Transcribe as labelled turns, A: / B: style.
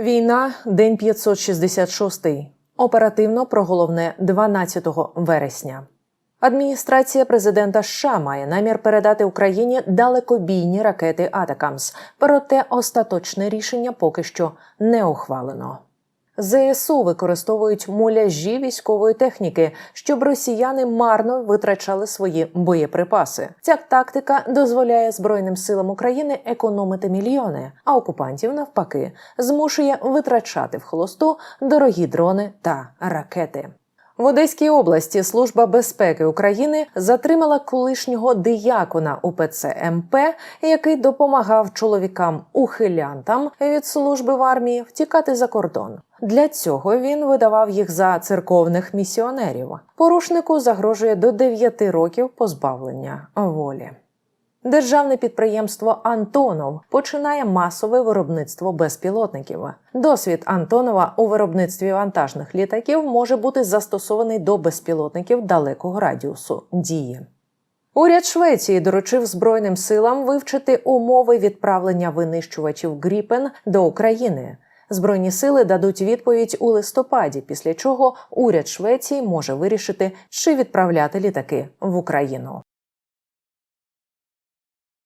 A: Війна, день 566. Оперативно про головне 12 вересня. Адміністрація президента США має намір передати Україні далекобійні ракети Атакамс, проте остаточне рішення поки що не ухвалено. ЗСУ використовують муляжі військової техніки, щоб росіяни марно витрачали свої боєприпаси. Ця тактика дозволяє Збройним силам України економити мільйони, а окупантів навпаки змушує витрачати в холосту дорогі дрони та ракети. В Одеській області Служба безпеки України затримала колишнього диякона УПЦ МП, який допомагав чоловікам ухилянтам від служби в армії втікати за кордон. Для цього він видавав їх за церковних місіонерів. Порушнику загрожує до 9 років позбавлення волі. Державне підприємство Антонов починає масове виробництво безпілотників. Досвід Антонова у виробництві вантажних літаків може бути застосований до безпілотників далекого радіусу дії. Уряд Швеції доручив Збройним силам вивчити умови відправлення винищувачів Гріпен до України. Збройні сили дадуть відповідь у листопаді, після чого уряд Швеції може вирішити, чи відправляти літаки в Україну.